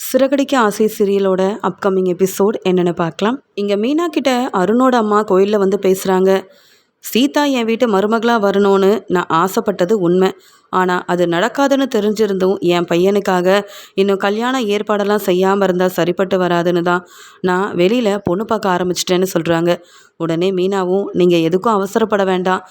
சிறகடிக்க ஆசை சீரியலோட upcoming episode என்னென்னு பார்க்கலாம். இங்கே மீனா கிட்ட அருணோட அம்மா கோயிலில் வந்து பேசுகிறாங்க சீதா என் வீட்டு மருமகளாக வரணும்னு நான் ஆசைப்பட்டது உண்மை. ஆனால் அது நடக்காதுன்னு தெரிஞ்சிருந்தும் என் பையனுக்காக இன்னும் கல்யாண ஏற்பாடெல்லாம் செய்யாமல் இருந்தால் சரிப்பட்டு வராதுன்னு தான் நான் வெளியில் பொண்ணு பார்க்க ஆரம்பிச்சிட்டேன்னு சொல்கிறாங்க உடனே மீனாவும் நீங்கள் எதுக்கும் அவசரப்பட வேண்டாம்.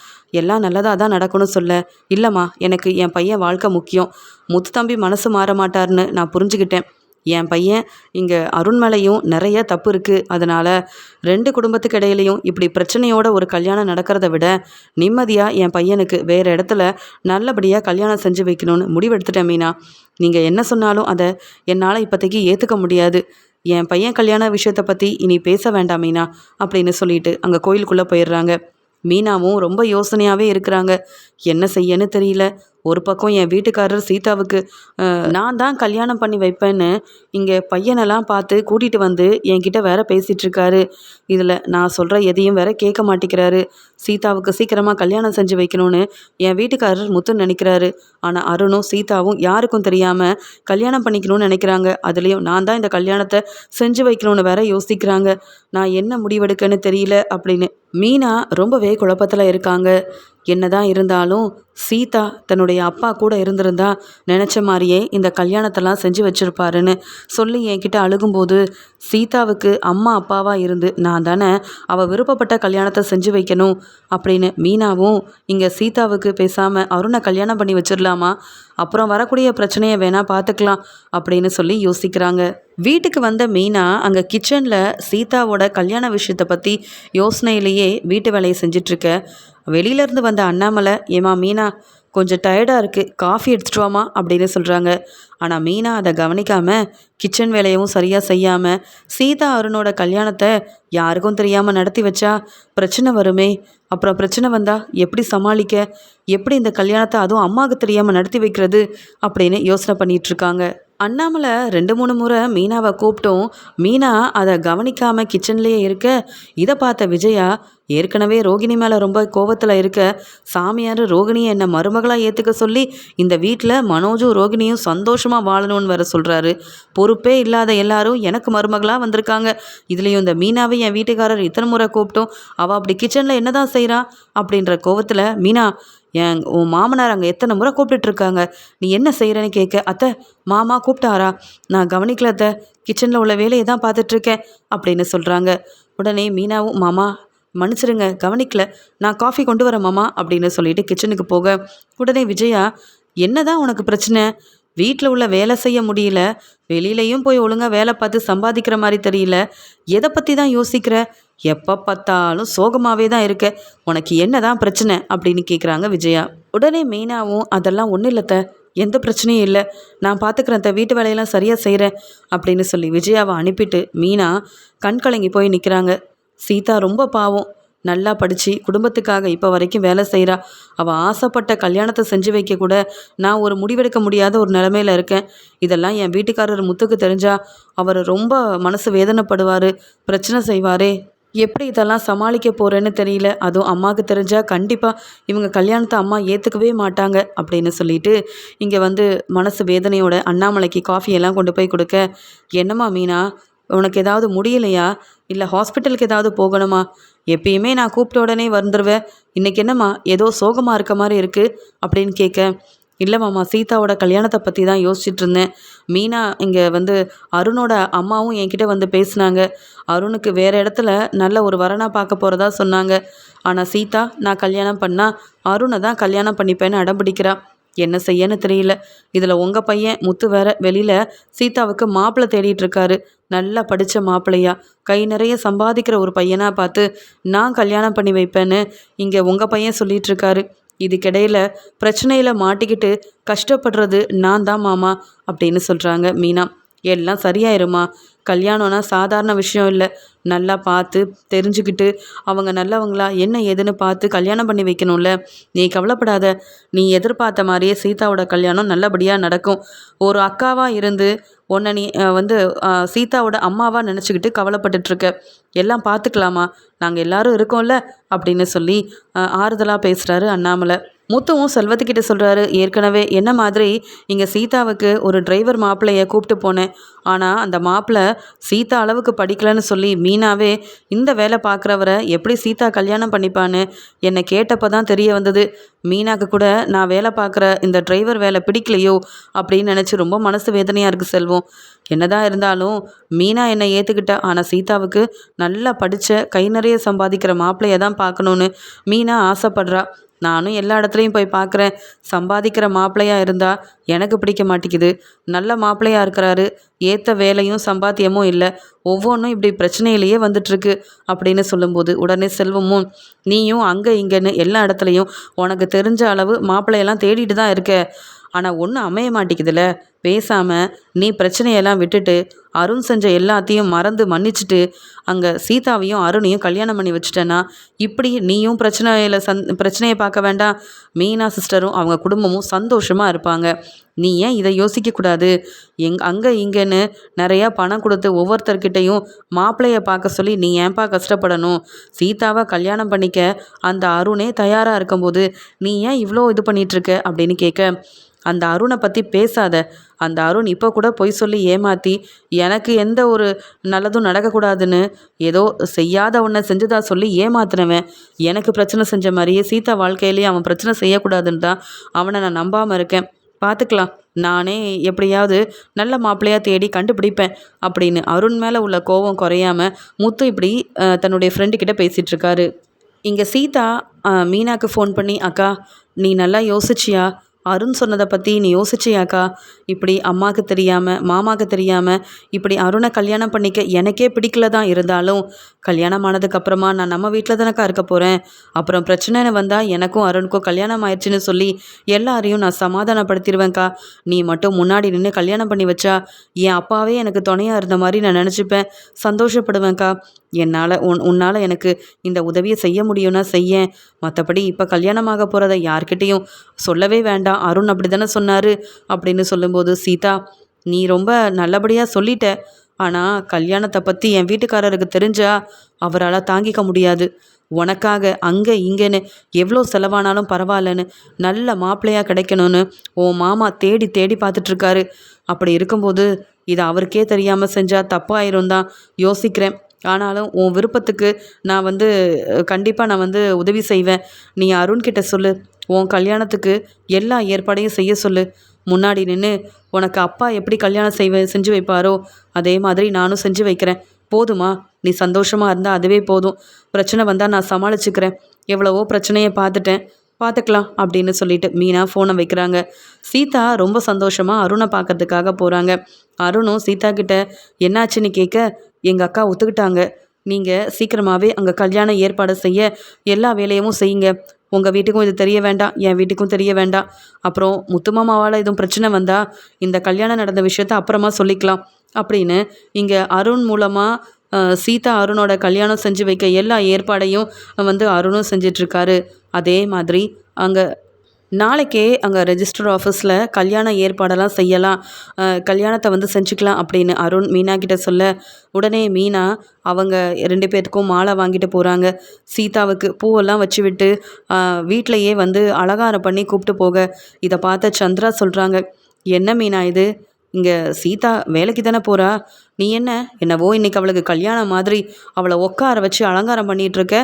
எல்லாம் நல்லதாக தான் நடக்கணும் சொல்ல. இல்லைம்மா எனக்கு என் பையன் வாழ்க்கை முக்கியம். முத்து தம்பி மனசு மாற மாட்டார்னு நான் புரிஞ்சுக்கிட்டேன். என் பையன் இங்கே அருண் மேலேயும் நிறைய தப்பு இருக்குது அதனால் ரெண்டு குடும்பத்துக்கு இடையிலையும் இப்படி பிரச்சனையோட ஒரு கல்யாணம் நடக்கிறத விட நிம்மதியாக என் பையனுக்கு வேறு இடத்துல நல்லபடியாக கல்யாணம் செஞ்சு வைக்கணும்னு முடிவெடுத்துட்டேன் மீனா. நீங்கள் என்ன சொன்னாலும் அதை என்னால் இப்போதைக்கு ஏற்றுக்க முடியாது. என் பையன் கல்யாண விஷயத்தை பற்றி இனி பேச வேண்டாம் மீனா அப்படின்னு சொல்லிட்டு அங்கே கோயிலுக்குள்ளே போயிடுறாங்க. மீனாவும் ரொம்ப யோசனையாகவே இருக்கிறாங்க. என்ன செய்யன்னு தெரியல. ஒரு பக்கம் என் வீட்டுக்காரர் சீதாவுக்கு நான் தான் கல்யாணம் பண்ணி வைப்பேன்னு இங்கே பையனெல்லாம் பார்த்து கூட்டிகிட்டு வந்து என்கிட்ட வேற பேசிகிட்டு இருக்காரு. இதில் நான் சொல்கிற எதையும் வேற கேட்க மாட்டேங்கிறாரு. சீதாவுக்கு சீக்கிரமாக கல்யாணம் செஞ்சு வைக்கணும்னு என் வீட்டுக்காரர் முத்து நினைக்கிறாரு. ஆனால் அருணும் சீதாவும் யாருக்கும் தெரியாமல் கல்யாணம் பண்ணிக்கணும்னு நினைக்கிறாங்க. அதுலேயும் நான் தான் இந்த கல்யாணத்தை செஞ்சு வைக்கணும்னு வேற யோசிக்கிறாங்க. நான் என்ன முடிவெடுக்கன்னு தெரியல அப்படின்னு. மீனா ரொம்பவே குழப்பத்தில் இருக்காங்க. என்னதான் இருந்தாலும் சீதா தன்னுடைய அப்பா கூட இருந்திருந்தா நினச்ச மாதிரியே இந்த கல்யாணத்தெல்லாம் செஞ்சு வச்சுருப்பாருன்னு சொல்லி என்கிட்ட அழுகும்போது சீதாவுக்கு அம்மா அப்பாவாக இருந்து நான் தானே அவள் விருப்பப்பட்ட கல்யாணத்தை செஞ்சு வைக்கணும் அப்படின்னு மீனாவும் இங்கே சீதாவுக்கு பேசாமல் அருணை கல்யாணம் பண்ணி வச்சிடலாமா அப்புறம் வரக்கூடிய பிரச்சனையை வேணால் பார்த்துக்கலாம் அப்படின்னு சொல்லி யோசிக்கிறாங்க. வீட்டுக்கு வந்த மீனா அங்கே கிச்சனில் சீதாவோட கல்யாண விஷயத்தை பற்றி யோசனையிலேயே வீட்டு வேலையை செஞ்சிட்ருக்க. வெளியிலேருந்து வந்த அண்ணாமலை ஏமா மீனா கொஞ்சம் டயர்டாக இருக்குது காஃபி எடுத்துகிட்டு வாமா அப்படின்னு சொல்கிறாங்க ஆனால் மீனா அதை கவனிக்காமல் கிச்சன் வேலையவும் சரியாக செய்யாமல் சீதா அருணோட கல்யாணத்தை யாருக்கும் தெரியாமல் நடத்தி வச்சா பிரச்சனை வருமே. அப்புறம் பிரச்சனை வந்தால் எப்படி சமாளிக்க எப்படி இந்த கல்யாணத்தை அதுவும் அம்மாவுக்கு தெரியாமல் நடத்தி வைக்கிறது அப்படின்னு யோசனை பண்ணிகிட்ருக்காங்க அண்ணாமலை ரெண்டு மூணு முறை மீனாவை கூப்பிட்டோம். மீனா அதை கவனிக்காமல் கிச்சன்லேயே இருக்க. இதை பார்த்த விஜயா ஏற்கனவே ரோகிணி மேலே ரொம்ப கோவத்தில் இருக்க. சாமியார் ரோகிணியை என்னை மருமகளாக ஏற்றுக்க சொல்லி இந்த வீட்டில் மனோஜும் ரோகிணியும் சந்தோஷமாக வாழணும்னு வர சொல்கிறாரு பொறுப்பே இல்லாத எல்லாரும் எனக்கு மருமகளாக வந்திருக்காங்க. இதுலேயும் இந்த மீனாவை என் வீட்டுக்காரர் இத்தனை முறை கூப்பிட்டோம். அவள் அப்படி கிச்சனில் என்ன தான் செய்கிறா அப்படின்ற கோவத்தில் மீனா என் உன் மாமனார் அங்கே எத்தனை முறை கூப்பிட்டுட்ருக்காங்க? நீ என்ன செய்கிறேன்னு கேட்க அத்தை மாமா கூப்பிட்டாரா? நான் கவனிக்கல அத்தை. கிச்சனில் உள்ள வேலையை தான் பார்த்துட்ருக்கேன் அப்படின்னு சொல்கிறாங்க உடனே மீனாவும் மாமா மன்னிச்சிருங்க கவனிக்கல. நான் காஃபி கொண்டு வரேன் மாமா அப்படின்னு சொல்லிட்டு கிச்சனுக்கு போக. உடனே விஜயா என்ன தான் உனக்கு பிரச்சனை? வீட்டில் உள்ள வேலை செய்ய முடியல. வெளியிலையும் போய் ஒழுங்காக வேலை பார்த்து சம்பாதிக்கிற மாதிரி தெரியல. எதை பற்றி தான் யோசிக்கிற? எப்போ பார்த்தாலும் சோகமாகவே தான் இருக்க. உனக்கு என்ன தான் பிரச்சனை? அப்படின்னு கேட்குறாங்க விஜயா. உடனே மீனாவும் அதெல்லாம் ஒன்றும் இல்லைத்த எந்த பிரச்சனையும் இல்லை. நான் பார்த்துக்கிறேன் த வீட்டு வேலையெல்லாம் சரியாக செய்கிறேன் அப்படின்னு சொல்லி விஜயாவை அனுப்பிட்டு மீனா கண் கலங்கி போய் நிற்கிறாங்க சீதா ரொம்ப பாவம். நல்லா படித்து குடும்பத்துக்காக இப்போ வரைக்கும் வேலை செய்கிறா அவள் ஆசைப்பட்ட கல்யாணத்தை செஞ்சு வைக்க கூட நான் ஒரு முடிவெடுக்க முடியாத ஒரு நிலமையில இருக்கேன். இதெல்லாம் என் வீட்டுக்காரர் முத்துக்கு தெரிஞ்சா அவர் ரொம்ப மனசு வேதனைப்படுவார். பிரச்சனை செய்வாரே. எப்படி இதெல்லாம் சமாளிக்க போகிறேன்னு தெரியல. அதுவும் அம்மாவுக்கு தெரிஞ்சால் கண்டிப்பாக இவங்க கல்யாணத்தை அம்மா ஏற்றுக்கவே மாட்டாங்க அப்படின்னு சொல்லிட்டு இங்கே வந்து மனசு வேதனையோட அண்ணாமலைக்கு காஃபி எல்லாம் கொண்டு போய் கொடுக்க என்னம்மா மீனா உனக்கு ஏதாவது முடியலையா? இல்லை ஹாஸ்பிட்டலுக்கு ஏதாவது போகணுமா? எப்பயுமே நான் கூப்பிட்ட உடனே வந்துடுவேன் இன்றைக்கி என்னம்மா? ஏதோ சோகமாக இருக்க மாதிரி இருக்குது அப்படின்னு கேட்க இல்லை மாமா சீதாவோட கல்யாணத்தை பற்றி தான் யோசிச்சுட்டு இருந்தேன். மீனா இங்கே வந்து அருணோட அம்மாவும் என்கிட்ட வந்து பேசினாங்க. அருணுக்கு வேறு இடத்துல நல்ல ஒரு வரனாக பார்க்க போகிறதா சொன்னாங்க. ஆனால் சீதா நான் கல்யாணம் பண்ணால் அருணை தான் கல்யாணம் பண்ணிப்பேன்னு அடம்பிடிக்கிறா என்ன செய்யன்னு தெரியல. இதில் உங்கள் பையன் முத்து வேற வெளியில் சீதாவுக்கு மாப்பிள்ளை தேடிட்டு இருக்காரு. நல்லா படித்த மாப்பிள்ளையா. கை நிறைய சம்பாதிக்கிற ஒரு பையனாக பார்த்து நான் கல்யாணம் பண்ணி வைப்பேன்னு இங்கே உங்கள் பையன் சொல்லிகிட்டு இருக்காரு. இதுக்கிடையில் பிரச்சனையில் மாட்டிக்கிட்டு கஷ்டப்படுறது நான் தான் மாமா அப்படின்னு சொல்கிறாங்க மீனா. எல்லாம் சரியாயிருமா? கல்யாணம்னா சாதாரண விஷயம் இல்லை. நல்லா பார்த்து தெரிஞ்சுக்கிட்டு அவங்க நல்லவங்களா? என்ன ஏதுன்னு பார்த்து கல்யாணம் பண்ணி வைக்கணும்ல? நீ கவலைப்படாத. நீ எதிர்பார்த்த மாதிரியே சீதாவோட கல்யாணம் நல்லபடியாக நடக்கும். ஒரு அக்காவாக இருந்து உன்னை நீ வந்து சீதாவோட அம்மாவாக நினச்சிக்கிட்டு கவலைப்பட்டுட்ருக்க. எல்லாம் பார்த்துக்கலாமா? நாங்கள் எல்லாரும் இருக்கோம்ல? அப்படின்னு சொல்லி ஆறுதலாக பேசுகிறாரு அண்ணாமலை. முத்துவும் செல்வத்துக்கிட்ட சொல்கிறாரு ஏற்கனவே என்ன மாதிரி இங்கே சீதாவுக்கு ஒரு டிரைவர் மாப்பிள்ளைய கூப்பிட்டு போனேன். ஆனால் அந்த மாப்பிள்ளை சீதா அளவுக்கு படிக்கலைன்னு சொல்லி மீனாவே இந்த வேலை பார்க்குறவரை எப்படி சீதா கல்யாணம் பண்ணிப்பான்னு என்னை கேட்டப்போ தான் தெரிய வந்தது. மீனாக்கு கூட நான் வேலை பார்க்குற இந்த டிரைவர் வேலை பிடிக்கலையோ? அப்படின்னு நினச்சி ரொம்ப மனசு வேதனையாக இருக்குது செல்வம். என்னதான் இருந்தாலும் மீனா என்னை ஏற்றுக்கிட்டா ஆனால் சீதாவுக்கு நல்லா படித்த கை நிறைய சம்பாதிக்கிற மாப்பிள்ளையை தான் பார்க்கணுன்னு மீனா ஆசைப்படுறா. நானும் எல்லா இடத்துலையும் போய் பார்க்குறேன் சம்பாதிக்கிற மாப்பிள்ளையாக இருந்தால் எனக்கு பிடிக்க மாட்டேங்குது. நல்ல மாப்பிள்ளையாக இருக்கிறாரு. ஏற்ற வேலையும் சம்பாத்தியமும் இல்லை. ஒவ்வொன்றும் இப்படி பிரச்சனையிலேயே வந்துட்டுருக்கு அப்படின்னு சொல்லும்போது உடனே செல்வமும் நீயும் அங்கே இங்கேன்னு எல்லா இடத்துலையும் உனக்கு தெரிஞ்ச அளவு மாப்பிள்ளையெல்லாம் தேடிட்டு தான் இருக்க. ஆனால் ஒன்றும் அமைய மாட்டேங்குதுல. பேசாமல் நீ பிரச்சனையெல்லாம் விட்டுட்டு அருண் செஞ்ச எல்லாத்தையும் மறந்து மன்னிச்சுட்டு அங்கே சீதாவையும் அருணையும் கல்யாணம் பண்ணி வச்சுட்டேன்னா இப்படி நீயும் பிரச்சனையில் சந் பிரச்சனையை பார்க்க வேண்டாம். மீனா சிஸ்டரும் அவங்க குடும்பமும் சந்தோஷமாக இருப்பாங்க. நீ ஏன் இதை யோசிக்கக்கூடாது எங் அங்கே இங்கேன்னு நிறையா பணம் கொடுத்து ஒவ்வொருத்தர்கிட்டையும் மாப்பிள்ளையை பார்க்க சொல்லி நீ ஏன்பா கஷ்டப்படணும்? சீதாவை கல்யாணம் பண்ணிக்க அந்த அருணே தயாராக இருக்கும்போது நீ ஏன் இவ்வளோ இது பண்ணிகிட்ருக்க அப்படின்னு கேட்க அந்த அருணை பற்றி பேசாத. அந்த அருண் இப்போ கூட பொய் சொல்லி ஏமாற்றி எனக்கு எந்த ஒரு நல்லதும் நடக்கக்கூடாதுன்னு ஏதோ செய்யாத ஒன்றை செஞ்சுதா சொல்லி ஏமாத்துனவன் எனக்கு பிரச்சனை செஞ்ச மாதிரியே சீதா வாழ்க்கையிலேயே அவன் பிரச்சனை செய்யக்கூடாதுன்னு தான் அவனை நான் நம்பாமல் இருக்கேன். பார்த்துக்கலாம் நானே எப்படியாவது நல்ல மாப்பிள்ளையாக தேடி கண்டுபிடிப்பேன் அப்படின்னு அருண் மேலே உள்ள கோபம் குறையாம முத்து இப்படி தன்னுடைய ஃப்ரெண்டுக்கிட்ட பேசிகிட்ருக்காரு இங்கே சீதா மீனாக்கு ஃபோன் பண்ணி அக்கா நீ நல்லா யோசிச்சியா? அருண் சொன்னதை பற்றி நீ யோசிச்சியாக்கா? இப்படி அம்மாவுக்கு தெரியாமல் மாமாவுக்கு தெரியாமல் இப்படி அருணை கல்யாணம் பண்ணிக்க எனக்கே பிடிக்கல தான் இருந்தாலும் கல்யாணம் ஆனதுக்கப்புறமா நான் நம்ம வீட்டில் தானக்கா இருக்க போகிறேன் அப்புறம் பிரச்சனைன்னு வந்தால் எனக்கும் அருணுக்கும் கல்யாணம் ஆயிடுச்சுன்னு சொல்லி எல்லாரையும் நான் சமாதானப்படுத்திடுவேன்க்கா நீ மட்டும் முன்னாடி நின்று கல்யாணம் பண்ணி வச்சா என் அப்பாவே எனக்கு துணையாக இருந்த மாதிரி நான் நினச்சிப்பேன். சந்தோஷப்படுவேன்க்கா. என்னால் உன் உன்னால் எனக்கு இந்த உதவியை செய்ய முடியும்னா செய்யேன். மற்றபடி இப்போ கல்யாணமாக போகிறத யார்கிட்டேயும் சொல்லவே வேண்டாம். அருண் அப்படி தானே சொன்னார் அப்படின்னு சொல்லும்போது சீதா நீ ரொம்ப நல்லபடியாக சொல்லிட்ட. ஆனால் கல்யாணத்தை பற்றி என் வீட்டுக்காரருக்கு தெரிஞ்சா அவரால் தாங்கிக்க முடியாது. உனக்காக அங்கே இங்கேன்னு எவ்வளோ செலவானாலும் பரவாயில்லன்னு நல்ல மாப்பிள்ளையாக கிடைக்கணும்னு உன் மாமா தேடி தேடி பார்த்துட்ருக்காரு. அப்படி இருக்கும்போது இதை அவருக்கே தெரியாமல் செஞ்சால் தப்பாயிரும் தான் யோசிக்கிறேன். ஆனாலும் உன் விருப்பத்துக்கு நான் வந்து கண்டிப்பாக நான் வந்து உதவி செய்வேன். நீ அருண்கிட்ட சொல்லு. உன் கல்யாணத்துக்கு எல்லா ஏற்பாடையும் செய்ய சொல்லு. முன்னாடி நின்று உனக்கு அப்பா எப்படி கல்யாணம் செய்வ செஞ்சு வைப்பாரோ அதே மாதிரி நானும் செஞ்சு வைக்கிறேன். போதுமா? நீ சந்தோஷமாக இருந்தால் அதுவே போதும். பிரச்சனை வந்தால் நான் சமாளிச்சுக்கிறேன். எவ்வளவோ பிரச்சனையை பார்த்துட்டேன். பார்த்துக்கலாம் அப்படின்னு சொல்லிட்டு மீனா ஃபோனை வைக்கிறாங்க. சீதா ரொம்ப சந்தோஷமாக அருணை பார்க்கறதுக்காக போகிறாங்க அருணும் சீதா கிட்ட என்னாச்சுன்னு கேட்க எங்கள் அக்கா ஒத்துக்கிட்டாங்க. நீங்கள் சீக்கிரமாகவே அங்கே கல்யாணம் ஏற்பாடு செய்ய எல்லா வேலையும் செய்யுங்க. உங்கள் வீட்டுக்கும் இது தெரிய வேண்டாம் என் வீட்டுக்கும் தெரிய வேண்டாம். அப்புறம் முத்துமாமாவால் எதுவும் பிரச்சனை வந்தால் இந்த கல்யாணம் நடந்த விஷயத்த அப்புறமா சொல்லிக்கலாம் அப்படின்னு இங்கே அருண் மூலமாக சீதா அருணோட கல்யாணம் செஞ்சு வைக்க எல்லா ஏற்பாடையும் வந்து அருணும் செஞ்சிட்ருக்காரு. அதே மாதிரி அங்கே நாளைக்கே அங்கே ரெஜிஸ்டர் ஆஃபீஸில் கல்யாண ஏற்பாடெல்லாம் செய்யலாம். கல்யாணத்தை வந்து செஞ்சுக்கலாம் அப்படின்னு அருண் மீனா கிட்ட சொல்ல உடனே மீனா அவங்க ரெண்டு பேர்த்துக்கும் மாலை வாங்கிட்டு போகிறாங்க சீதாவுக்கு பூவெல்லாம் வச்சு விட்டு வீட்டிலையே வந்து அலங்காரம் பண்ணி கூப்பிட்டு போக. இதை பார்த்த சந்திரா சொல்கிறாங்க என்ன மீனா இது? இங்கே சீதா வேலைக்கு தானே போகிறா நீ என்ன? என்னவோ இன்னைக்கு அவளுக்கு கல்யாணம் மாதிரி. அவளை உட்கார வச்சு அலங்காரம் பண்ணிகிட்ருக்க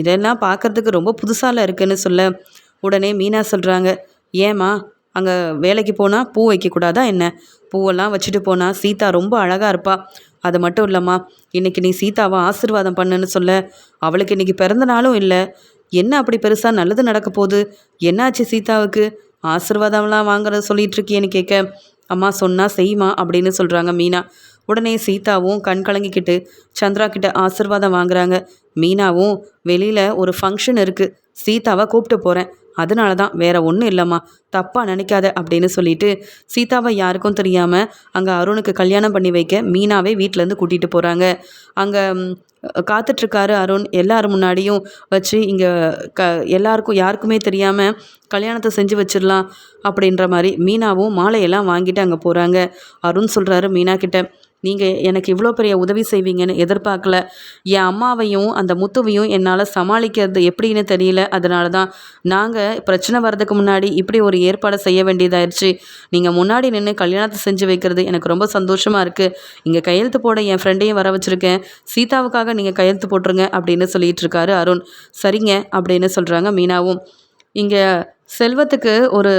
இதெல்லாம் பார்க்குறதுக்கு ரொம்ப புதுசால இருக்குன்னு சொல்ல உடனே மீனா சொல்கிறாங்க ஏம்மா அங்கே வேலைக்கு போனால் பூ வைக்கக்கூடாதா என்ன? பூவெல்லாம் வச்சுட்டு போனால் சீதா ரொம்ப அழகாக இருப்பா. அது மட்டும் இல்லைம்மா இன்றைக்கி நீ சீதாவை ஆசிர்வாதம் பண்ணுன்னு சொல்ல அவளுக்கு இன்றைக்கி பிறந்த நாளும் இல்லை. என்ன அப்படி பெருசாக நல்லது நடக்க போகுது? என்னாச்சு சீதாவுக்கு? ஆசிர்வாதம்லாம் வாங்குறத சொல்லிகிட்ருக்கியேன்னு கேட்க அம்மா சொன்னால் செய்யுமா அப்படின்னு சொல்கிறாங்க மீனா. உடனே சீதாவும் கண் கலங்கிக்கிட்டு சந்திரா கிட்ட ஆசிர்வாதம் வாங்குறாங்க. மீனாவும் வெளியில் ஒரு ஃபங்க்ஷன் இருக்குது சீதாவை கூப்பிட்டு போகிறேன் அதனால தான் வேற ஒன்றும் இல்லைம்மா. தப்பாக நினைக்காத அப்படின்னு சொல்லிட்டு சீதாவை யாருக்கும் தெரியாமல் அங்கே அருணுக்கு கல்யாணம் பண்ணி வைக்க மீனாவே வீட்டிலேருந்து கூட்டிகிட்டு போகிறாங்க அங்கே காத்துட்ருக்காரு அருண். எல்லார் முன்னாடியும் வச்சு இங்கே க எல்லாருக்கும் யாருக்குமே தெரியாமல் கல்யாணத்தை செஞ்சு வச்சிடலாம் அப்படின்ற மாதிரி மீனாவும் மாலையெல்லாம் வாங்கிட்டு அங்கே போகிறாங்க அருண் சொல்கிறாரு மீனா கிட்ட நீங்கள் எனக்கு இவ்வளோ பெரிய உதவி செய்வீங்கன்னு எதிர்பார்க்கல. என் அம்மாவையும் அந்த முத்துவையும் என்னால் சமாளிக்கிறது எப்படின்னு தெரியல. அதனால தான் நாங்கள் பிரச்சனை வர்றதுக்கு முன்னாடி இப்படி ஒரு ஏற்பாடை செய்ய வேண்டியதாயிருச்சு. நீங்கள் முன்னாடி நின்று கல்யாணத்தை செஞ்சு வைக்கிறது எனக்கு ரொம்ப சந்தோஷமாக இருக்குது இங்கே கையெழுத்து போட என் ஃப்ரெண்டையும் வர வச்சுருக்கேன். சீதாவுக்காக நீங்கள் கையெழுத்து போட்டுருங்க அப்படின்னு சொல்லிட்டு இருக்காரு அருண். சரிங்க அப்படின்னு சொல்கிறாங்க மீனாவும். இங்கே செல்வத்துக்கு ஒரு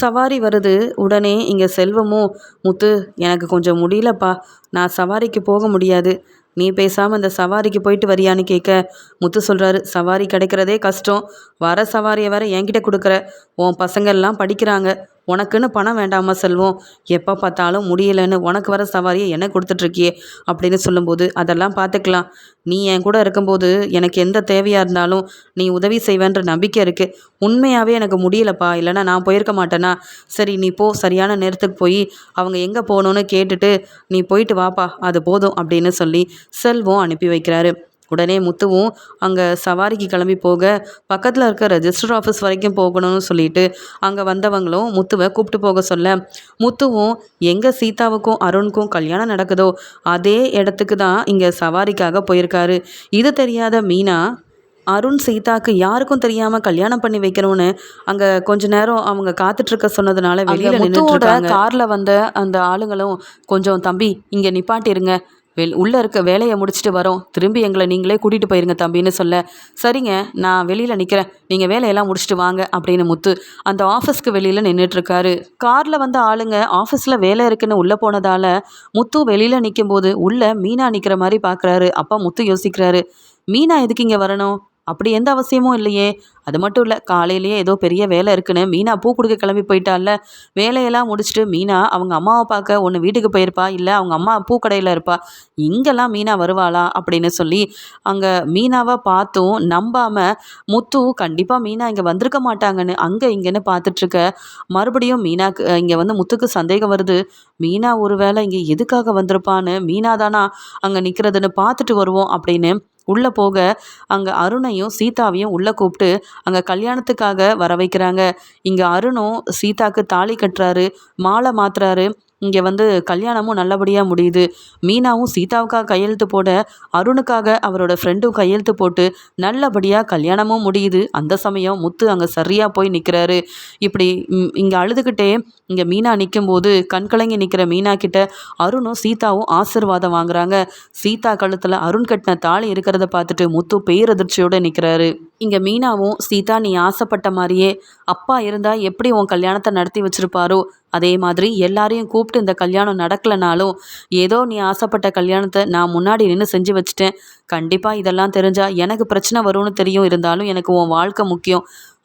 சவாரி வருது. உடனே இங்கே செல்வமும் முத்து எனக்கு கொஞ்சம் முடியலப்பா. நான் சவாரிக்கு போக முடியாது. நீ பேசாமல் இந்த சவாரிக்கு போயிட்டு வரியான்னு கேட்க. முத்து சொல்கிறாரு சவாரி கிடைக்கிறதே கஷ்டம். வர சவாரியை வேற என்கிட்ட கொடுக்குற. உன் பசங்கள்லாம் படிக்கிறாங்க. உனக்குன்னு பணம் வேண்டாமா செல்வம்? எப்போ பார்த்தாலும் முடியலன்னு உனக்கு வர சவாரியை என்ன கொடுத்துட்ருக்கியே? அப்படின்னு சொல்லும்போது அதெல்லாம் பார்த்துக்கலாம். நீ என் கூட இருக்கும்போது எனக்கு எந்த தேவையாக இருந்தாலும் நீ உதவி செய்வேன்ற நம்பிக்கை இருக்குது உண்மையாகவே எனக்கு முடியலப்பா. இல்லைன்னா நான் போயிருக்க மாட்டேனா? சரி நீ போ. சரியான நேரத்துக்கு போய் அவங்க எங்கே போகணுன்னு கேட்டுட்டு நீ போயிட்டு வாப்பா. அது போதும் அப்படின்னு சொல்லி செல்வம் அனுப்பி வைக்கிறாரு. உடனே முத்துவும் அங்கே சவாரிக்கு கிளம்பி போக பக்கத்தில் இருக்க ரெஜிஸ்டர் ஆஃபீஸ் வரைக்கும் போகணும்னு சொல்லிட்டு அங்கே வந்தவங்களும் முத்துவை கூப்பிட்டு போக சொல்ல முத்துவும் எங்கே சீதாவுக்கும் அருணுக்கும் கல்யாணம் நடக்குதோ அதே இடத்துக்கு தான் இங்கே சவாரிக்காக போயிருக்காரு. இது தெரியாத மீனா அருண் சீதாக்கு யாருக்கும் தெரியாம கல்யாணம் பண்ணி வைக்கணும்னு அங்க கொஞ்ச நேரம் அவங்க காத்துட்டு இருக்க சொன்னதுனால வெளியில நின்றுட்டு கார்ல வந்த அந்த ஆளுங்களும் கொஞ்சம் தம்பி இங்க நிப்பாட்டிருங்க. வெள் உள்ளே இருக்க வேலையை முடிச்சுட்டு வரோம். திரும்பி எங்களை நீங்களே கூட்டிகிட்டு போயிருங்க தம்பின்னு சொல்ல சரிங்க நான் வெளியில் நிற்கிறேன் நீங்கள் வேலையெல்லாம் முடிச்சுட்டு வாங்க அப்படின்னு முத்து அந்த ஆஃபீஸ்க்கு வெளியில் நின்றுட்டுருக்காரு காரில் வந்த ஆளுங்க ஆஃபீஸில் வேலை இருக்குன்னு உள்ளே போனதால் முத்து வெளியில் நிற்கும்போது உள்ளே மீனா நிற்கிற மாதிரி பார்க்குறாரு அப்பா முத்து யோசிக்கிறாரு மீனா எதுக்கு இங்கே வரணும்? அப்படி எந்த அவசியமும் இல்லையே. அது மட்டும் இல்லை காலையிலேயே ஏதோ பெரிய வேலை இருக்குன்னு மீனா பூ கொடுக்க கிளம்பி போயிட்டால வேலையெல்லாம் முடிச்சுட்டு மீனா அவங்க அம்மாவை பார்க்க ஒன்று வீட்டுக்கு போயிருப்பா இல்லை அவங்க அம்மா பூக்கடையில் இருப்பா. இங்கெல்லாம் மீனா வருவாளா அப்படின்னு சொல்லி அங்கே மீனாவை பார்த்தும் நம்பாமல் முத்து கண்டிப்பாக மீனா இங்கே வந்திருக்க மாட்டாங்கன்னு அங்கே இங்கேன்னு பார்த்துட்ருக்க மறுபடியும் மீனாக்கு இங்கே வந்து முத்துக்கு சந்தேகம் வருது. மீனா ஒரு வேளை இங்கே எதுக்காக வந்திருப்பான்னு மீனா தானா அங்கே நிற்கிறதுன்னு பார்த்துட்டு வருவோம் அப்படின்னு உள்ளே போக அங்கே அருணையும் சீதாவையும் உள்ளே கூப்பிட்டு அங்கே கல்யாணத்துக்காக வர வைக்கிறாங்க. இங்கே அருணும் சீதாக்கு தாலி கட்டுறாரு மாலை மாத்துறாரு. இங்கே வந்து கல்யாணமும் நல்லபடியாக முடியுது. மீனாவும் சீதாவுக்காக கையெழுத்து போட அருணுக்காக அவரோட ஃப்ரெண்டும் கையெழுத்து போட்டு நல்லபடியாக கல்யாணமும் முடியுது. அந்த சமயம் முத்து அங்கே சரியாக போய் நிற்கிறாரு இப்படி இங்கே அழுதுகிட்டே இங்கே மீனா நிற்கும்போது கண்கலங்கி நிற்கிற மீனா கிட்ட அருணும் சீதாவும் ஆசிர்வாதம் வாங்குறாங்க. சீதா கழுத்தில் அருண் கட்டின தாலி இருக்கிறத பார்த்துட்டு முத்து பேரதிர்ச்சியோடு நிற்கிறாரு இங்கே மீனாவும் சீதா நீ ஆசைப்பட்ட மாதிரியே அப்பா இருந்தால் எப்படி உன் கல்யாணத்தை நடத்தி வச்சிருப்பாரோ அதே மாதிரி எல்லாரையும் கூப்பிட்டு இந்த கல்யாணம் நடக்கலைனாலும் ஏதோ நீ ஆசைப்பட்ட கல்யாணத்தை நான் முன்னாடி நின்று செஞ்சு வச்சுட்டேன். கண்டிப்பாக இதெல்லாம் தெரிஞ்சால் எனக்கு பிரச்சனை வரும்னு தெரியும். இருந்தாலும் எனக்கு உன் வாழ்க்கை முக்கியம்.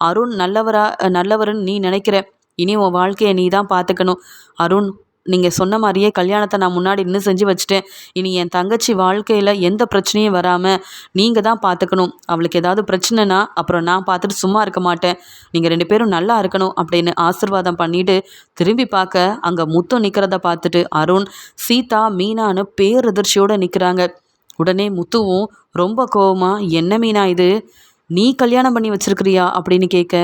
அருண் நல்லவரா நல்லவருன்னு நீ நினைக்கிற. இனி உன் வாழ்க்கையை நீ தான் பார்த்துக்கணும். அருண் நீங்கள் சொன்ன மாதிரியே கல்யாணத்தை நான் முன்னாடி இன்னும் செஞ்சு வச்சுட்டேன். இனி என் தங்கச்சி வாழ்க்கையில் எந்த பிரச்சனையும் வராமல் நீங்கள் தான் பார்த்துக்கணும் அவளுக்கு ஏதாவது பிரச்சனைனா அப்புறம் நான் பார்த்துட்டு சும்மா இருக்க மாட்டேன். நீங்கள் ரெண்டு பேரும் நல்லா இருக்கணும் அப்படின்னு ஆசிர்வாதம் பண்ணிவிட்டு திரும்பி பார்க்க அங்கே முத்தம் நிற்கிறத பார்த்துட்டு அருண் சீதா மீனான்னு பேரதிர்ச்சியோடு நிற்கிறாங்க உடனே முத்துவும் ரொம்ப கோவமாக என்ன மீனா இது? நீ கல்யாணம் பண்ணி வச்சிருக்கிறியா? அப்படின்னு கேட்க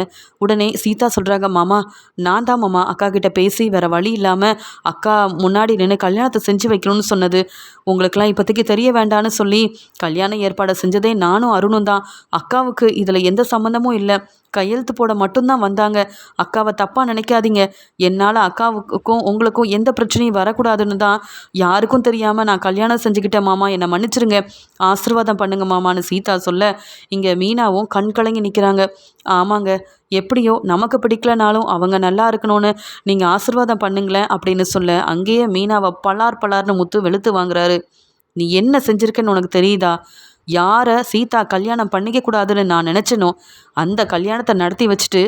உடனே சீதா சொல்கிறாங்க மாமா நான் தான் மாமா. அக்கா கிட்ட பேசி வேற வழி இல்லாமல் அக்கா முன்னாடி நின்று கல்யாணத்தை செஞ்சு வைக்கணும்னு சொன்னது. உங்களுக்கெல்லாம் இப்போதைக்கு தெரிய வேண்டான்னு சொல்லி கல்யாண ஏற்பாடை செஞ்சதே நானும் அருணும் தான். அக்காவுக்கு இதில் எந்த சம்மந்தமும் இல்லை. கையெழுத்து போட மட்டும்தான் வந்தாங்க. அக்காவை தப்பாக நினைக்காதீங்க. என்னால் அக்காவுக்கும் உங்களுக்கும் எந்த பிரச்சனையும் வரக்கூடாதுன்னு தான் யாருக்கும் தெரியாமல் நான் கல்யாணம் செஞ்சுக்கிட்டேன் மாமா. என்னை மன்னிச்சிருங்க. ஆசீர்வாதம் பண்ணுங்க மாமான்னு சீதா சொல்ல இங்கே மீனாவும் கண் கலங்கி நிற்கிறாங்க ஆமாங்க. எப்படியோ நமக்கு பிடிக்கலனாலும் அவங்க நல்லா இருக்கணும்னு நீங்கள் ஆசீர்வாதம் பண்ணுங்களேன் அப்படின்னு சொல்ல அங்கேயே மீனாவை பலார் பலார்னு முத்து வெளுத்து வாங்குறாரு. நீ என்ன செஞ்சுருக்கன்னு உனக்கு தெரியுதா? யாரை சீதா கல்யாணம் பண்ணிக்க கூடாதுன்னு நான் நினச்சனோ அந்த கல்யாணத்தை நடத்தி வச்சுட்டு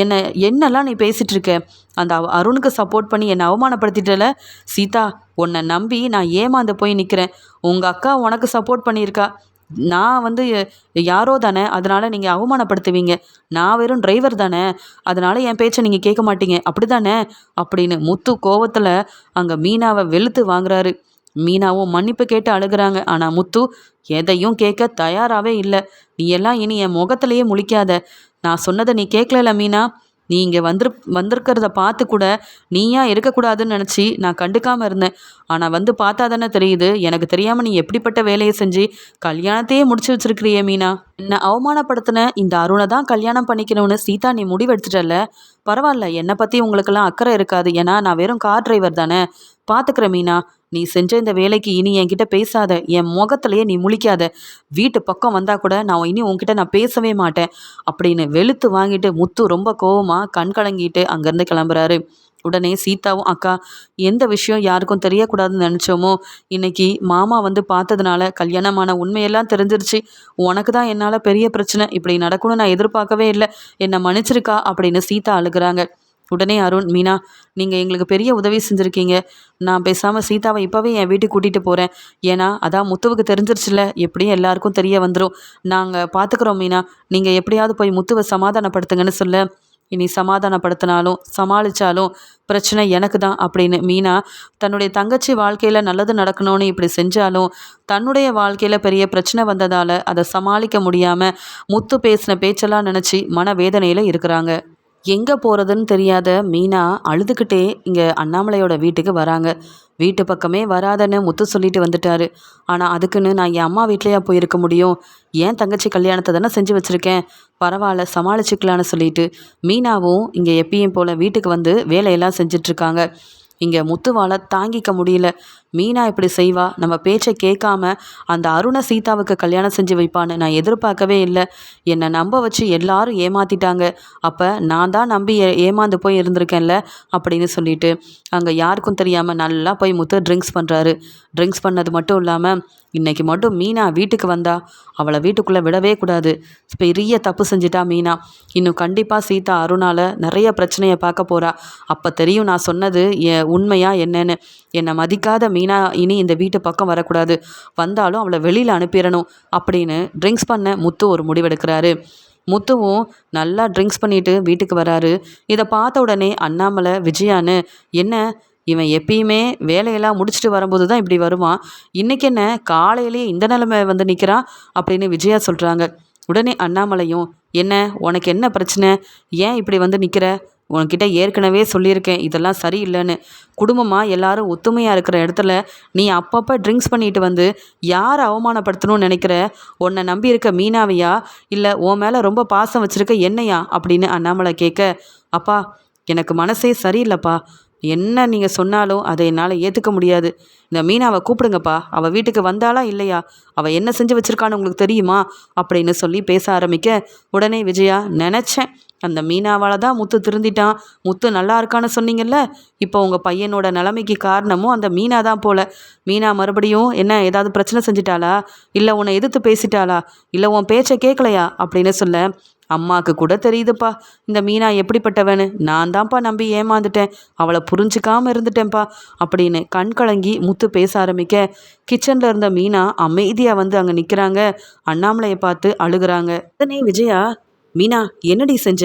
என்னை என்னெல்லாம் நீ பேசிகிட்டு இருக்க? அந்த அருணுக்கு சப்போர்ட் பண்ணி என்னை அவமானப்படுத்திட்டல? சீதா உன்னை நம்பி நான் ஏமாந்து போய் நிற்கிறேன் உங்கள் அக்கா உனக்கு சப்போர்ட் பண்ணியிருக்கா. நான் வந்து யாரோ தானே அதனால் நீங்கள் அவமானப்படுத்துவீங்க. நான் வெறும் டிரைவர் தானே அதனால் என் பேச்சை நீங்கள் கேட்க மாட்டீங்க. அப்படி தானே அப்படின்னு முத்து கோவத்தில் அங்கே மீனாவை வெளுத்து வாங்குறாரு. மீனாவும் மன்னிப்பு கேட்டு அழுகிறாங்க. ஆனால் முத்து எதையும் கேட்க தயாராகவே இல்லை. நீ எல்லாம் இனி என் முகத்திலேயே முழிக்காத. நான் சொன்னதை நீ கேட்கல மீனா? நீ இங்கே வந்துரு வந்திருக்கிறத பார்த்து கூட நீயா இருக்கக்கூடாதுன்னு நினச்சி நான் கண்டுக்காமல் இருந்தேன். ஆனால் வந்து பார்த்தா தானே தெரியுது. எனக்கு தெரியாமல் நீ எப்படிப்பட்ட வேலையை செஞ்சு கல்யாணத்தையே முடிச்சு வச்சிருக்கிறியே மீனா? என்னை அவமானப்படுத்தின இந்த அருணை தான் கல்யாணம் பண்ணிக்கணும்னு சீதா நீ முடிவெடுத்துட்டல பரவாயில்ல. என்னை பற்றி உங்களுக்கெல்லாம் அக்கறை இருக்காது. ஏன்னா நான் வெறும் கார் டிரைவர் தானே. பார்த்துக்கிற மீனா நீ செஞ்ச இந்த வேலைக்கு இனி என்கிட்ட பேசாத. என் முகத்திலேயே நீ முழிக்காத. வீட்டு பக்கம் வந்தால் கூட நான் இனி உன்கிட்ட நான் பேசவே மாட்டேன். அப்படின்னு வெளுத்து வாங்கிட்டு முத்து ரொம்ப கோவமாக கண் கலங்கிட்டு அங்கேருந்து கிளம்புறாரு. உடனே சீதாவும் அக்கா எந்த விஷயம் யாருக்கும் தெரியக்கூடாதுன்னு நினச்சோமோ? இன்னைக்கு மாமா வந்து பார்த்ததுனால கல்யாணமான உண்மையெல்லாம் தெரிஞ்சிருச்சு. உனக்கு தான் என்னால் பெரிய பிரச்சனை. இப்படி நடக்கணும்னு நான் எதிர்பார்க்கவே இல்லை. என்னை மன்னிச்சிருக்கா? அப்படின்னு சீதா அழுகிறாங்க. உடனே அருண் மீனா நீங்கள் எங்களுக்கு பெரிய உதவி செஞ்சுருக்கீங்க. நான் பேசாமல் சீதாவை இப்போவே என் வீட்டுக்கு கூட்டிகிட்டு போகிறேன் ஏன்னா அதான் முத்துவுக்கு தெரிஞ்சிருச்சுல எப்படியும் எல்லாருக்கும் தெரிய வந்துடும் நாங்கள் பார்த்துக்குறோம் மீனா. நீங்கள் எப்படியாவது போய் முத்துவை சமாதானப்படுத்துங்கன்னு சொல்ல. இனி சமாதானப்படுத்தினாலும் சமாளித்தாலும் பிரச்சனை எனக்கு தான் அப்படின்னு மீனா தன்னுடைய தங்கச்சி வாழ்க்கையில் நல்லது நடக்கணும்னு இப்படி செஞ்சாலும் தன்னுடைய வாழ்க்கையில் பெரிய பிரச்சனை வந்ததால் அதை சமாளிக்க முடியாமல் முத்து பேசின பேச்செல்லாம் நினச்சி மனவேதனையில் இருக்கிறாங்க. எங்கே போகிறதுன்னு தெரியாத மீனா அழுதுகிட்டே இங்கே அண்ணாமலையோட வீட்டுக்கு வராங்க. வீட்டு பக்கமே வராதன்னு முத்து சொல்லிட்டு வந்துட்டாரு. ஆனால் அதுக்குன்னு நான் என் அம்மா வீட்லேயா போயிருக்க முடியும்? ஏன் தங்கச்சி கல்யாணத்தை தானே செஞ்சு வச்சுருக்கேன்? பரவாயில்ல சமாளிச்சுக்கலான்னு சொல்லிட்டு மீனாவும் இங்கே எப்பயும் போல் வீட்டுக்கு வந்து வேலையெல்லாம் செஞ்சிட்ருக்காங்க இங்கே முத்துவால் தாங்கிக்க முடியல. மீனா இப்படி செய்வா? நம்ம பேச்சை கேட்காம அந்த அருணை சீதாவுக்கு கல்யாணம் செஞ்சு வைப்பான்னு நான் எதிர்பார்க்கவே இல்லை. என்னை நம்ப வச்சு எல்லாரும் ஏமாத்திட்டாங்க. அப்போ நான் தான் நம்பி ஏ ஏமாந்து போய் இருந்திருக்கேன்ல அப்படின்னு சொல்லிட்டு அங்கே யாருக்கும் தெரியாமல் நல்லா போய் முத்து ட்ரிங்க்ஸ் பண்ணுறாரு ட்ரிங்க்ஸ் பண்ணது மட்டும் இல்லாமல் இன்றைக்கி மட்டும் மீனா வீட்டுக்கு வந்தா. அவளை வீட்டுக்குள்ளே விடவே கூடாது. பெரிய தப்பு செஞ்சிட்டா மீனா. இன்னும் கண்டிப்பாக சீதா அருணால் நிறைய பிரச்சனையை பார்க்க போகிறா அப்போ தெரியும் நான் சொன்னது என் உண்மையாக என்னன்னு. என்னை மதிக்காத மீனா இனி இந்த வீட்டு பக்கம் வரக்கூடாது. வந்தாலும் அவளை வெளியில் அனுப்பிடணும் அப்படின்னு ட்ரிங்க்ஸ் பண்ண முத்து ஒரு முடிவெடுக்கிறாரு. முத்துவும் நல்லா ட்ரிங்க்ஸ் பண்ணிட்டு வீட்டுக்கு வராரு. இதை பார்த்த உடனே அண்ணாமலை விஜயான்னு என்ன இவன் எப்பயுமே வேலையெல்லாம் முடிச்சுட்டு வரும்போது தான் இப்படி வருவான்? இன்றைக்கி என்ன காலையிலேயே இந்த நிலைமை வந்து நிற்கிறான் அப்படின்னு விஜயா சொல்கிறாங்க உடனே அண்ணாமலையும் என்ன உனக்கு என்ன பிரச்சனை? ஏன் இப்படி வந்து நிற்கிற உன்கிட்ட ஏற்கனவே சொல்லியிருக்கேன் இதெல்லாம் சரியில்லைன்னு. குடும்பமாக எல்லாரும் ஒத்துமையாக இருக்கிற இடத்துல நீ அப்பப்போ ட்ரிங்க்ஸ் பண்ணிட்டு வந்து யாரை அவமானப்படுத்தணும்னு நினைக்கிற? உன்னை நம்பி இருக்க மீனாவையா? இல்லை உன் மேலே ரொம்ப பாசம் வச்சுருக்க என்னையா? அப்படின்னு அண்ணாமலை கேட்க அப்பா எனக்கு மனசே சரியில்லைப்பா. என்ன நீங்கள் சொன்னாலும் அதை என்னால் ஏற்றுக்க முடியாது. இந்த மீனாவை கூப்பிடுங்கப்பா. அவள் வீட்டுக்கு வந்தாளா இல்லையா? அவள் என்ன செஞ்சு வச்சுருக்கான்னு உங்களுக்கு தெரியுமா? அப்படின்னு சொல்லி பேச ஆரம்பிக்க உடனே விஜயா நினச்சேன். அந்த மீனாவால் தான் முத்து திருந்திட்டான். முத்து நல்லா இருக்கான்னு சொன்னீங்கல்ல? இப்போ உங்கள் பையனோட நிலைமைக்கு காரணமும் அந்த மீனா தான் போல. மீனா மறுபடியும் என்ன ஏதாவது பிரச்சனை செஞ்சிட்டாளா? இல்லை உன்னை எதிர்த்து பேசிட்டாளா? இல்லை உன் பேச்சை கேட்கலையா அப்படின்னு சொல்ல அம்மாவுக்கு கூட தெரியுதுப்பா. இந்த மீனா எப்படிப்பட்டவனு? நான் தான்ப்பா நம்பி ஏமாந்துட்டேன். அவளை புரிஞ்சுக்காமல் இருந்துட்டேன்ப்பா. அப்படின்னு கண் கலங்கி முத்து பேச ஆரம்பிக்க கிச்சனில் இருந்த மீனா அமைதியாக வந்து அங்கே நிற்கிறாங்க அண்ணாமலையை பார்த்து அழுகிறாங்க. உடனே விஜயா மீனா என்னடி செஞ்ச?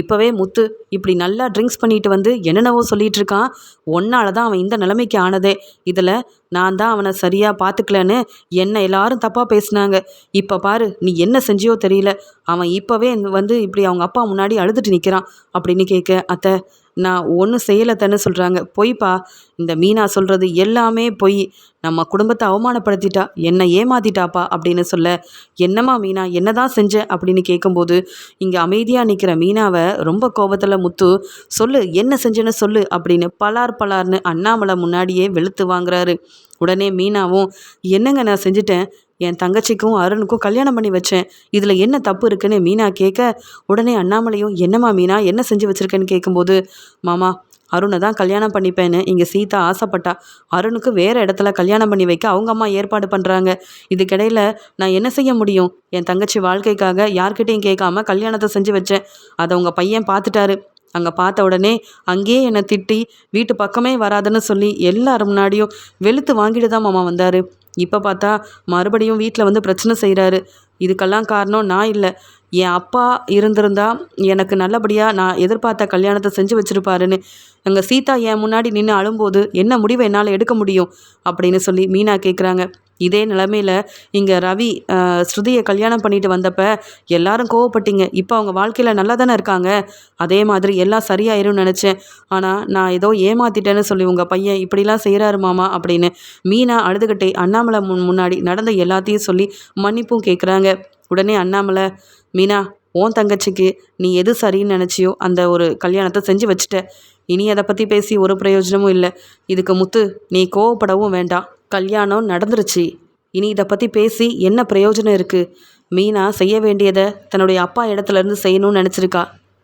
இப்போவே முத்து இப்படி நல்லா ட்ரிங்க்ஸ் பண்ணிட்டு வந்து என்னென்னவோ சொல்லிட்டு இருக்கான். ஒன்னால தான் அவன் இந்த நிலைமைக்கு ஆனதே. இதில் நான் தான் அவனை சரியாக பார்த்துக்கலன்னு என்னை எல்லாரும் தப்பாக பேசினாங்க. இப்போ பாரு நீ என்ன செஞ்சியோ தெரியல. அவன் இப்போவே வந்து இப்படி அவங்க அப்பா முன்னாடி அழுதுட்டு நிற்கிறான் அப்படின்னு கேட்க அத்தை நான் ஒன்றும் செய்யலை தானே சொல்கிறாங்க பொய்ப்பா இந்த மீனா சொல்கிறது எல்லாமே பொய். நம்ம குடும்பத்தை அவமானப்படுத்திட்டா என்னை ஏமாத்திட்டாப்பா அப்படின்னு சொல்ல என்னம்மா மீனா என்ன தான் செஞ்ச? அப்படின்னு கேட்கும்போது இங்கே அமைதியாக நிற்கிற மீனாவை ரொம்ப கோபத்தில் முத்து சொல்லு என்ன செஞ்சேன்னு சொல்லு அப்படின்னு பலார் பலார்னு அண்ணாமலை முன்னாடியே வெளுத்து வாங்குறாரு. உடனே மீனாவும் என்னங்க நான் செஞ்சுட்டேன்? என் தங்கச்சிக்கும் அருணுக்கும் கல்யாணம் பண்ணி வச்சேன். இதில் என்ன தப்பு இருக்குன்னு மீனா கேட்க உடனே அண்ணாமலையும் என்னம்மா மீனா என்ன செஞ்சு வச்சுருக்கேன்னு கேட்கும்போது மாமா அருணை தான் கல்யாணம் பண்ணிப்பேன்னு இங்கே சீதா ஆசைப்பட்டா. அருணுக்கு வேறு இடத்துல கல்யாணம் பண்ணி வைக்க அவங்க அம்மா ஏற்பாடு பண்ணுறாங்க இதுக்கிடையில் நான் என்ன செய்ய முடியும்? என் தங்கச்சி வாழ்க்கைக்காக யார்கிட்டையும் கேட்காம கல்யாணத்தை செஞ்சு வச்சேன். அதை உங்கள் பையன் பார்த்துட்டாரு அங்கே பார்த்த உடனே அங்கேயே என்னை திட்டி வீட்டு பக்கமே வராதுன்னு சொல்லி எல்லாரும் முன்னாடியும் வெளுத்து வாங்கிட்டு தான் மாமா வந்தார். இப்போ பார்த்தா மறுபடியும் வீட்டில் வந்து பிரச்சனை செய்கிறாரு இதுக்கெல்லாம் காரணம் நான் இல்லை. என் அப்பா இருந்திருந்தா எனக்கு நல்லபடியாக நான் எதிர்பார்த்த கல்யாணத்தை செஞ்சு வச்சுருப்பாருன்னு. அங்கே சீதா என் முன்னாடி நின்று அழும்போது என்ன முடிவை என்னால் எடுக்க முடியும்? அப்படின்னு சொல்லி மீனா கேட்குறாங்க இதே நிலமையில இங்கே ரவி ஸ்ருதியை கல்யாணம் பண்ணிட்டு வந்தப்ப எல்லாரும் கோவப்பட்டீங்க. இப்போ அவங்க வாழ்க்கையில் நல்லா தானே இருக்காங்க. அதே மாதிரி எல்லாம் சரியாயிரும்னு நினச்சேன். ஆனால் நான் ஏதோ ஏமாத்திட்டேன்னு சொல்லி உங்கள் பையன் இப்படிலாம் செய்கிறாரு மாமா அப்படின்னு மீனா அழுதுகிட்டே அண்ணாமலை முன் முன்னாடி நடந்த எல்லாத்தையும் சொல்லி மன்னிப்பும் கேட்குறாங்க உடனே அண்ணாமலை மீனா உன் தங்கச்சிக்கு நீ எது சரின்னு நினச்சியோ அந்த ஒரு கல்யாணத்தை செஞ்சு வச்சுட்ட. இனி அதை பற்றி பேசி ஒரு பிரயோஜனமும் இல்லை. இதுக்கு முத்து நீ கோவப்படவும் வேண்டாம். கல்யாணம் நடந்துருச்சு. இனி இதை பற்றி பேசி என்ன பிரயோஜனம் இருக்குது மீனா செய்ய வேண்டியதை தன்னுடைய அப்பா இடத்துல இருந்து செய்யணும்னு நினச்சிருக்கா.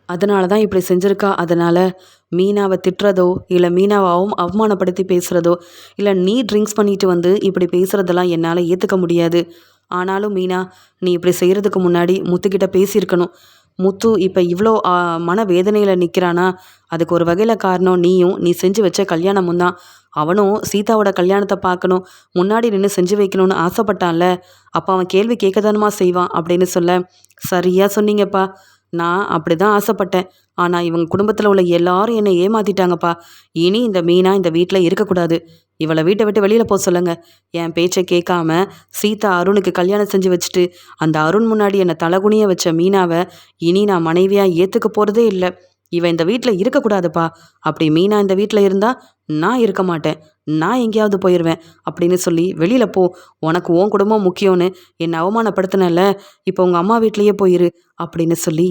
அதனால தான் இப்படி செஞ்சுருக்கா. அதனால் மீனாவை திட்டுறதோ இல்லை மீனாவை அவமானப்படுத்தி பேசுகிறதோ இல்லை நீ ட்ரிங்க்ஸ் பண்ணிட்டு வந்து இப்படி பேசுகிறதெல்லாம் என்னால் ஏற்றுக்க முடியாது. ஆனாலும் மீனா நீ இப்படி செய்கிறதுக்கு முன்னாடி முத்துக்கிட்ட பேசியிருக்கணும். முத்து இப்போ இவ்வளோ மன வேதனையில் நிற்கிறானா அதுக்கு ஒரு வகையில் காரணம் நீயும் நீ செஞ்சு வச்ச கல்யாணமும் தான் அவனும் சீதாவோட கல்யாணத்தை பார்க்கணும் முன்னாடி நின்று செஞ்சு வைக்கணும்னு ஆசைப்பட்டான்ல. அப்போ அவன் கேள்வி கேட்கதானுமா செய்வான் அப்படின்னு சொல்ல சரியாக சொன்னீங்கப்பா. நான் அப்படி தான் ஆசைப்பட்டேன். ஆனால் இவங்க குடும்பத்தில் உள்ள எல்லாரும் என்னை ஏமாத்திட்டாங்கப்பா. இனி இந்த மீனா இந்த வீட்டில் இருக்கக்கூடாது. இவளை வீட்டை விட்டு வெளியில் போக சொல்லுங்க. என் பேச்சை கேட்காம சீதா அருணுக்கு கல்யாணம் செஞ்சு வச்சுட்டு அந்த அருண் முன்னாடி என்னை தலகுனிய வச்ச மீனாவை இனி நான் மனைவியாக ஏற்றுக்க போகிறதே இல்லை. இவன் இந்த வீட்டில் இருக்கக்கூடாதுப்பா. அப்படி மீனா இந்த வீட்டில் இருந்தா நான் இருக்க மாட்டேன். நான் எங்கேயாவது போயிடுவேன் அப்படின்னு சொல்லி வெளியில் போ. உனக்கு உன் குடும்பம் முக்கியம்னு என்னை அவமானப்படுத்தினல இப்போ உங்கள் அம்மா வீட்லேயே போயிரு அப்படின்னு சொல்லி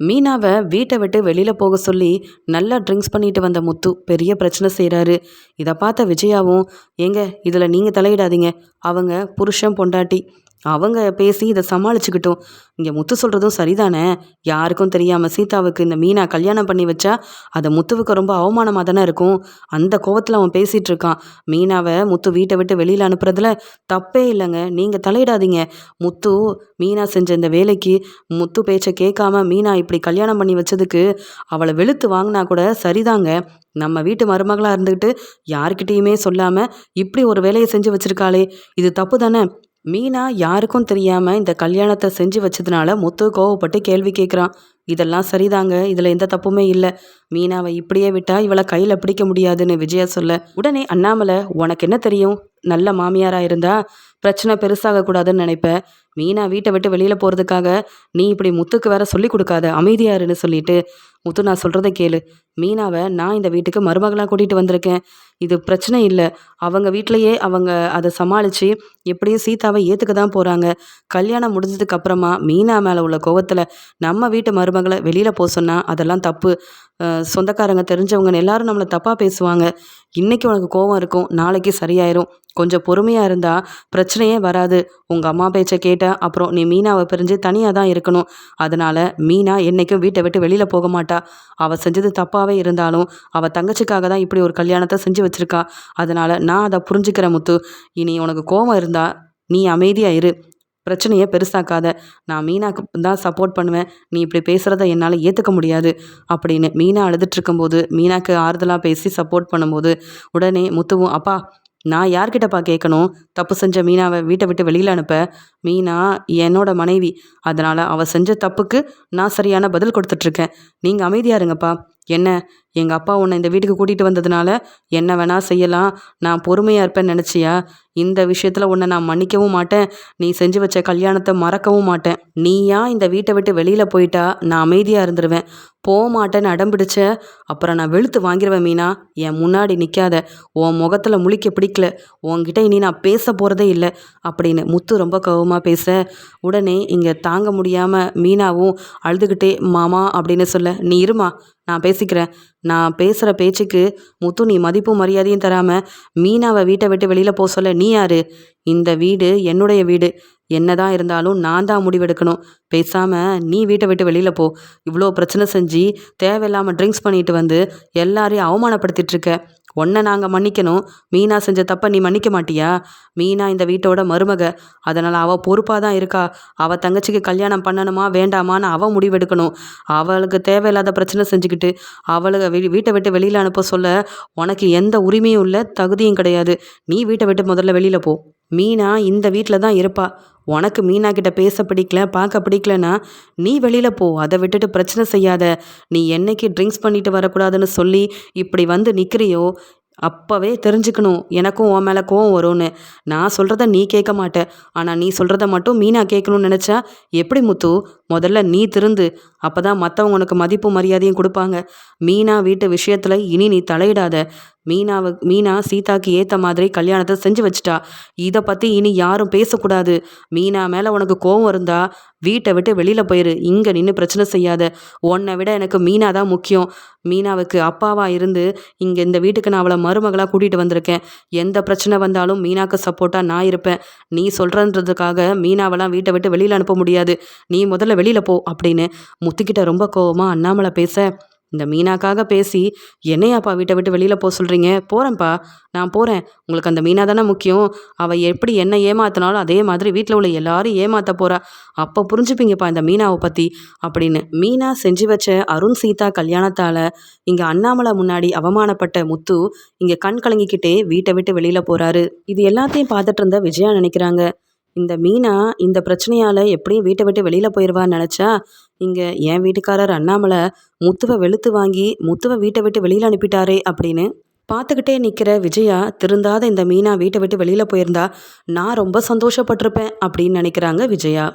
மீனாவை வீட்டை விட்டு வெளியில் போக சொல்லி நல்லா ட்ரிங்க்ஸ் பண்ணிட்டு வந்த முத்து பெரிய பிரச்சனை செய்கிறாரு இதை பார்த்த விஜயாவும் ஏங்க இதில் நீங்கள் தலையிடாதீங்க. அவங்க புருஷன் பொண்டாட்டி. அவங்க பேசி இதை சமாளிச்சுக்கிட்டோம். இங்கே முத்து சொல்கிறதும் சரிதானே? யாருக்கும் தெரியாமல் சீதாவுக்கு இந்த மீனா கல்யாணம் பண்ணி வச்சா அதை முத்துவுக்கு ரொம்ப அவமானமாக தானே இருக்கும்? அந்த கோவத்தில் அவன் பேசிகிட்டு இருக்கான். மீனாவை முத்து வீட்டை விட்டு வெளியில் அனுப்புறதுல தப்பே இல்லைங்க. நீங்கள் தலையிடாதீங்க. முத்து மீனா செஞ்ச இந்த வேலைக்கு முத்து பேச்சை கேட்காம மீனா இப்படி கல்யாணம் பண்ணி வச்சதுக்கு அவளை வெளுத்து வாங்கினா கூட சரிதாங்க. நம்ம வீட்டு மருமகளாக இருந்துக்கிட்டு யாருக்கிட்டேயுமே சொல்லாமல் இப்படி ஒரு வேலையை செஞ்சு வச்சுருக்காளே. இது தப்பு தானே? மீனா யாருக்கும் தெரியாமல் இந்த கல்யாணத்தை செஞ்சு வச்சதுனால முத்து கோவப்பட்டு கேள்வி கேட்குறான் இதெல்லாம் சரிதாங்க. இதில் எந்த தப்புமே இல்லை. மீனாவை இப்படியே விட்டா இவளை கையில் பிடிக்க முடியாதுன்னு விஜயா சொல்ல உடனே அண்ணாமலை உனக்கு என்ன தெரியும்? நல்ல மாமியாராக இருந்தா பிரச்சனை பெருசாக கூடாதுன்னு நினைப்ப. மீனா வீட்டை விட்டு வெளியில் போகிறதுக்காக நீ இப்படி முத்துக்கு வேற சொல்லி கொடுக்காத அமைதியாருன்னு சொல்லிட்டு. முத்து நான் சொல்கிறத கேளு. மீனாவை நான் இந்த வீட்டுக்கு மருமகளாக கூட்டிகிட்டு வந்திருக்கேன். இது பிரச்சனை இல்லை. அவங்க வீட்டிலையே அவங்க அதை சமாளித்து எப்படியும் சீதாவை ஏற்றுக்க தான் போகிறாங்க கல்யாணம் முடிஞ்சதுக்கு அப்புறமா மீனா மேலே உள்ள கோவத்தில் நம்ம வீட்டு மருமகளை வெளியில் போக சொன்னால் அதெல்லாம் தப்பு. சொந்தக்காரங்க தெரிஞ்சவங்க எல்லாரும் நம்மளை தப்பாக பேசுவாங்க. இன்றைக்கி உனக்கு கோவம் இருக்கும் நாளைக்கு சரியாயிரும். கொஞ்சம் பொறுமையாக இருந்தால் பிரச்சனையே வராது. உங்கள் அம்மா பேச்சை கேட்டால் அப்புறம் நீ மீனாவை பிரிஞ்சு தனியாக தான் இருக்கணும். அதனால் மீனா என்றைக்கும் வீட்டை விட்டு வெளியில் போக மாட்டா. அவள் செஞ்சது தப்பாகவே இருந்தாலும் அவள் தங்கச்சிக்காக தான் இப்படி ஒரு கல்யாணத்தை செஞ்சு வச்சிருக்கா. அதனால் நான் அதை புரிஞ்சுக்கிற முத்து. இனி உனக்கு கோபம் இருந்தால் நீ அமைதியாக இரு. பிரச்சனையை பெருசாக்காத. நான் மீனாக்கு தான் சப்போர்ட் பண்ணுவேன். நீ இப்படி பேசுகிறத என்னால் ஏற்றுக்க முடியாது. அப்படின்னு மீனா அழுதுட்டுருக்கும்போது மீனாக்கு ஆறுதலாக பேசி சப்போர்ட் பண்ணும்போது உடனே முத்துவும் அப்பா நான் யார்கிட்டப்பா கேட்கணும்? தப்பு செஞ்ச மீனாவை வீட்டை விட்டு வெளியில் அனுப்ப. மீனா என்னோட மனைவி. அதனால் அவள் செஞ்ச தப்புக்கு நான் சரியான பதில் கொடுத்துட்ருக்கேன் நீங்கள் அமைதியாக இருங்கப்பா. என்ன? எங்கள் அப்பா உன்னை இந்த வீட்டுக்கு கூட்டிகிட்டு வந்ததுனால என்ன வேணால் செய்யலாம். நான் பொறுமையாக இருப்பேன்னு நினச்சியா? இந்த விஷயத்தில் உன்னை நான் மன்னிக்கவும் மாட்டேன். நீ செஞ்சு வச்ச கல்யாணத்தை மறக்கவும் மாட்டேன். நீயா இந்த வீட்டை விட்டு வெளியில் போயிட்டா? நான் அமைதியாக இருந்துருவேன். போக மாட்டேன்னு அடம் பிடிச்ச அப்புறம் நான் வெளுத்து வாங்கிடுவேன் மீனா. என் முன்னாடி நிற்காத உன் முகத்தில் முழிக்க பிடிக்கல. உன்கிட்ட இனி நான் பேச போகிறதே இல்லை. அப்படின்னு முத்து ரொம்ப கோவமாக பேச உடனே இங்கே தாங்க முடியாமல் மீனாவும் அழுதுகிட்டே மாமா அப்படின்னு சொல்ல நீ இருமா. நான் பேசிக்கிறேன். நான் பேசுகிற பேச்சுக்கு முத்து நீ மதிப்பும் மரியாதையும் தராமல் மீனாவை வீட்டை விட்டு வெளியில் போக சொல்ல நீ யாரு? இந்த வீடு என்னுடைய வீடு. என்னதான் இருந்தாலும் நான் தான் முடிவெடுக்கணும். பேசாமல் நீ வீட்டை விட்டு வெளியில் போ. இவ்வளோ பிரச்சனை செஞ்சு தேவையில்லாமல் ட்ரிங்க்ஸ் பண்ணிட்டு வந்து எல்லாரையும் அவமானப்படுத்திட்டு இருக்க. உன்னை நாங்கள் மன்னிக்கணும். மீனா செஞ்ச தப்பை நீ மன்னிக்க மாட்டியா? மீனா இந்த வீட்டோட மருமக. அதனால் அவள் பொறுப்பாக தான் இருக்கா. அவள் தங்கச்சிக்கு கல்யாணம் பண்ணணுமா வேண்டாமான்னு அவள் முடிவெடுக்கணும். அவளுக்கு தேவையில்லாத பிரச்சனை செஞ்சுக்கிட்டு அவளுக்கு வீட்டை விட்டு வெளியில் அனுப்ப சொல்ல உனக்கு எந்த உரிமையும் இல்லை தகுதியும் கிடையாது. நீ வீட்டை விட்டு முதல்ல வெளியில் போ. மீனா இந்த வீட்டில் தான் இருப்பா. உனக்கு மீனா கிட்ட பேச பிடிக்கல பார்க்க பிடிக்கலனா நீ வெளியில் போ. அதை விட்டுட்டு பிரச்சனை செய்யாத. நீ என்னைக்கு ட்ரிங்க்ஸ் பண்ணிட்டு வரக்கூடாதுன்னு சொல்லி இப்படி வந்து நிற்கிறியோ அப்போவே தெரிஞ்சுக்கணும். எனக்கும் உன் மேலே கோவம் வரும்னு. நான் சொல்கிறத நீ கேட்க மாட்டேன் ஆனால் நீ சொல்கிறத மட்டும் மீனா கேட்கணும்னு நினச்சா எப்படி முத்து? முதல்ல நீ திருந்து. அப்போ தான் மற்றவங்க உனக்கு மதிப்பு மரியாதையும் கொடுப்பாங்க. மீனா வீட்டு விஷயத்தில் இனி நீ தலையிடாத. மீனாவை மீனா சீதாக்கு ஏற்ற மாதிரி கல்யாணத்தை செஞ்சு வச்சிட்டா. இதை பற்றி இனி யாரும் பேசக்கூடாது. மீனா மேலே உனக்கு கோவம் இருந்தா வீட்டை விட்டு வெளியில் போயிரு. இங்கே நின்று பிரச்சனை செய்யாத. உன்னை விட எனக்கு மீனா தான் முக்கியம். மீனாவுக்கு அப்பாவாக இருந்து இங்கே இந்த வீட்டுக்கு நான் அவளை மருமகளாக கூட்டிகிட்டு வந்திருக்கேன். எந்த பிரச்சனை வந்தாலும் மீனாக்கு சப்போர்ட்டாக நான் இருப்பேன். நீ சொல்கிறன்றதுக்காக மீனாவெல்லாம் வீட்டை விட்டு வெளியில் அனுப்ப முடியாது. நீ முதல்ல வெளியில் போ அப்படின்னு முத்துக்கிட்ட ரொம்ப கோவமாக அண்ணாமலை பேச இந்த மீனாக்காக பேசி என்னையாப்பா வீட்டை விட்டு வெளியில் போக சொல்கிறீங்க போகிறேன்ப்பா நான் போகிறேன் உங்களுக்கு அந்த மீனா தானே முக்கியம். அவள் எப்படி என்ன ஏமாத்தினாலும் அதே மாதிரி வீட்டில் உள்ள எல்லாரும் ஏமாற்ற போகிறா அப்போ புரிஞ்சுப்பீங்கப்பா இந்த மீனாவை பற்றி அப்படின்னு மீனா செஞ்சு வச்ச அருண் சீதா கல்யாணத்தால் இங்கே அண்ணாமலை முன்னாடி அவமானப்பட்ட முத்து இங்கே கண் கலங்கிக்கிட்டே வீட்டை விட்டு வெளியில் போகிறாரு இது எல்லாத்தையும் பார்த்துட்டு இருந்த விஜயா நினைக்கிறாங்க. இந்த மீனா இந்த பிரச்சனையால் எப்படியும் வீட்டை விட்டு வெளியில் போயிடுவான்னு நினச்சா இங்கே என் வீட்டுக்காரர் அண்ணாமலை முத்துவை வெளுத்து வாங்கி முத்துவை வீட்டை விட்டு வெளியில் அனுப்பிட்டாரே அப்படின்னு பார்த்துக்கிட்டே நிற்கிற விஜயா திருந்தாத இந்த மீனா வீட்டை விட்டு வெளியில் போயிருந்தா நான் ரொம்ப சந்தோஷப்பட்டிருப்பேன் அப்படின்னு நினைக்கிறாங்க விஜயா.